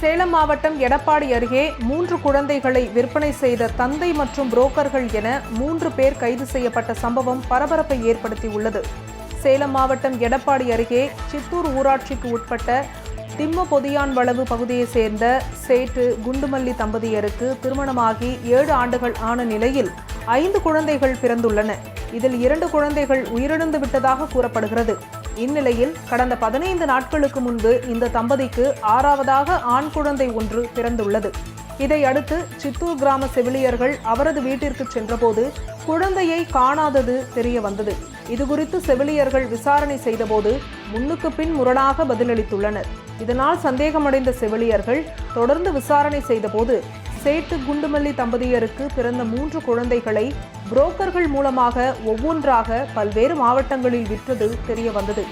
சேலம் மாவட்டம் எடப்பாடி அருகே மூன்று குழந்தைகளை விற்பனை செய்த தந்தை மற்றும் புரோக்கர்கள் என மூன்று பேர் கைது செய்யப்பட்ட சம்பவம் பரபரப்பை ஏற்படுத்தியுள்ளது. சேலம் மாவட்டம் எடப்பாடி அருகே சித்தூர் ஊராட்சிக்கு உட்பட்ட திம்ம பொதியான் வளவு பகுதியைச் சேர்ந்த சேட்டு குண்டுமல்லி தம்பதியருக்கு திருமணமாகி ஏழு ஆண்டுகள் ஆன நிலையில் ஐந்து குழந்தைகள் பிறந்துள்ளன. இதில் இரண்டு குழந்தைகள் உயிரிழந்து விட்டதாக கூறப்படுகிறது. இந்நிலையில் கடந்த பதினைந்து நாட்களுக்கு முன்பு இந்த தம்பதிக்கு ஆறாவதாக ஆண் குழந்தை ஒன்று பிறந்துள்ளது. இதையடுத்து சித்தூர் கிராம செவிலியர்கள் அவரது வீட்டிற்கு சென்றபோது குழந்தையை காணாதது தெரிய வந்தது. இதுகுறித்து செவிலியர்கள் விசாரணை செய்தபோது முன்னுக்கு பின் முரணாக பதிலளித்துள்ளனர். இதனால் சந்தேகமடைந்த செவிலியர்கள் தொடர்ந்து விசாரணை செய்தபோது சேட்டு குண்டுமல்லி தம்பதியருக்கு பிறந்த மூன்று குழந்தைகளை புரோக்கர்கள் மூலமாக ஒவ்வொன்றாக பல்வேறு மாவட்டங்களில் விற்றது தெரிய வந்தது.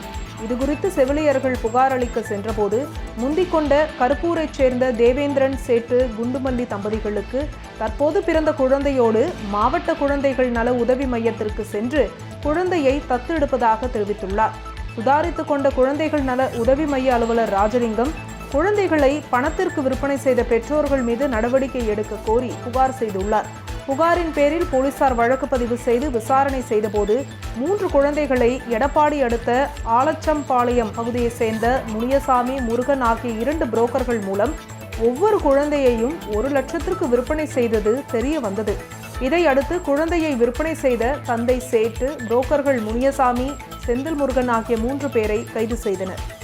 இதுகுறித்து செவிலியர்கள் புகார் அளிக்க சென்றபோது முந்திக்கொண்ட கருப்பூரைச் சேர்ந்த தேவேந்திரன் சேட்டு குண்டுமல்லி தம்பதிகளுக்கு தற்போது பிறந்த குழந்தையோடு மாவட்ட குழந்தைகள் நல உதவி மையத்திற்கு சென்று குழந்தையை தத்தெடுப்பதாக தெரிவித்துள்ளார். சுதாரித்து கொண்ட குழந்தைகள் நல உதவி மைய அலுவலர் ராஜலிங்கம் குழந்தைகளை பணத்திற்கு விற்பனை செய்த பெற்றோர்கள் மீது நடவடிக்கை எடுக்க கோரி புகார் செய்துள்ளார். புகாரின் பேரில் போலீசார் வழக்கு பதிவு செய்து விசாரணை செய்தபோது மூன்று குழந்தைகளை எடப்பாடி அடுத்த ஆலச்சம்பாளையம் பகுதியைச் சேர்ந்த முனியசாமி முருகன் ஆகிய இரண்டு புரோக்கர்கள் மூலம் ஒவ்வொரு குழந்தையையும் ஒரு லட்சத்திற்கு விற்பனை செய்தது தெரிய வந்தது. இதை அடுத்து குழந்தையை விற்பனை செய்த தந்தை சேட்டு புரோக்கர்கள் முனியசாமி செந்தில் முருகன் ஆகிய மூன்று பேரை கைது செய்தனர்.